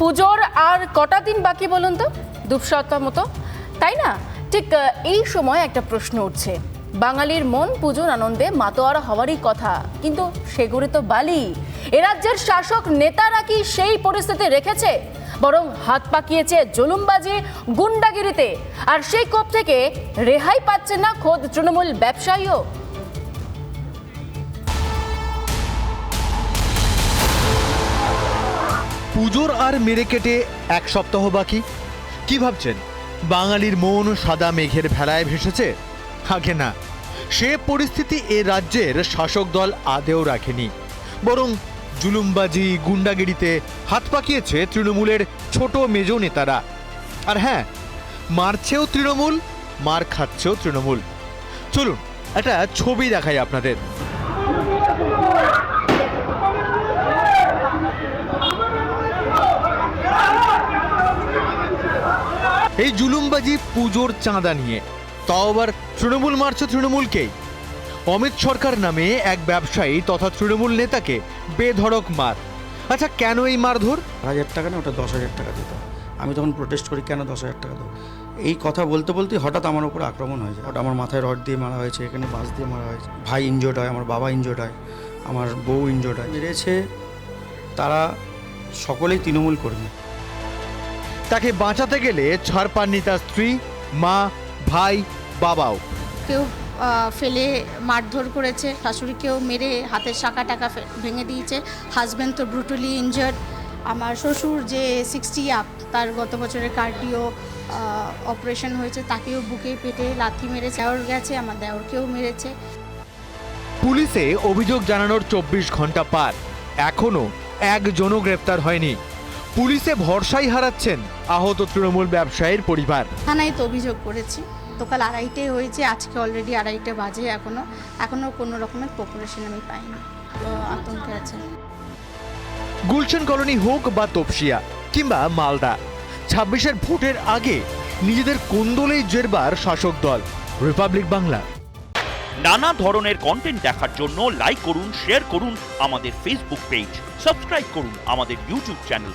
পুজোর আর কটা দিন বাকি বলুন তো? দু সপ্তাহ মতো। তাই না? ঠিক এই সময় একটা প্রশ্ন উঠছে। বাঙালির মন পুজোর আনন্দে মাতোয়ারা হওয়ারই কথা, কিন্তু সেগুলি তো বালি। এ রাজ্যের শাসক নেতারা কি সেই পরিস্থিতি রেখেছে? বরং হাত পাকিয়েছে জুলুমবাজি গুন্ডাগিরিতে। আর সেই কোপ থেকে রেহাই পাচ্ছে না খোদ তৃণমূল ব্যবসায়ীও। পুজোর আর মেরে কেটে এক সপ্তাহ বাকি? কি ভাবছেন? বাঙালির মন সাদা মেঘের ভেলায় ভেসেছে? আগে না। সে পরিস্থিতি এ রাজ্যের শাসক দল আদেও রাখেনি। বরং জুলুমবাজি, গুন্ডাগিরিতে হাত পাকিয়েছে তৃণমূলের ছোট মেজ নেতারা। আর হ্যাঁ মারছেও তৃণমূল, মার খাচ্ছেও তৃণমূল। চলুন, একটা ছবি দেখাই আপনাদের। এই জুলুমবাজি পুজোর চাঁদা নিয়ে। তাও আবার তৃণমূল মারছে তৃণমূলকেই অমিত সরকার নামে এক ব্যবসায়ী তথা তৃণমূল নেতাকে বেধড়ক মার। আচ্ছা কেন এই মারধর? হাজার টাকা না, ওটা দশ হাজার টাকা দিত। আমি তখন প্রোটেস্ট করি, কেন দশ হাজার টাকা দেবো? এই কথা বলতে বলতে হঠাৎ আমার উপর আক্রমণ হয়ে যায়। আমার মাথায় রড দিয়ে মারা হয়েছে, এখানে বাস দিয়ে মারা হয়েছে। ভাই ইনজোর্ড হয়, আমার বাবা ইনজোর্ড হয়, আমার বউ ইনজোর্ড হয়। মেরেছে, তারা সকলেই তৃণমূল কর্মী। তাকে বাঁচাতে গেলে ছাড় পাননি তার স্ত্রী মা ভাই বাবাও। কেউ ফেলে মারধর করেছে শাশুড়িকেও মেরে হাতের শাখা টাকা ভেঙে দিয়েছে। হাজব্যান্ড তো ব্রুটালি ইনজার্ড আমার শ্বশুর যে সিক্সটি আপ তার গত বছরের কার্ডিও অপারেশন হয়েছে তাকেও বুকে পেটে লাথি মেরে দেওর গেছে আমার দেওরকেও মেরেছে। পুলিশে অভিযোগ জানানোর চব্বিশ ঘণ্টা পার। এখনও একজনও গ্রেপ্তার হয়নি। পুলিশে ভরসাই হারাচ্ছেন আহত তৃণমূল ব্যবসায়ীর পরিবার। থানায় তো অভিযোগ করেছি। তো কাল আড়াইটে হয়েছে আজকে অলরেডি আড়াইটে বাজে এখনও এখনও কোনো রকমের পপুলেশন আমি পাইনি। তো আতঙ্কে আছে। গুলশান কলোনি হোক বা তপসিয়া কিংবা মালদা ছাব্বিশের ভোটের আগে নিজেদের কোন্দলেই জেরবার শাসক দল। রিপাবলিক বাংলা। নানা ধরনের কন্টেন্ট দেখার জন্য লাইক করুন শেয়ার করুন আমাদের ফেসবুক পেজ সাবস্ক্রাইব করুন আমাদের ইউটিউব চ্যানেল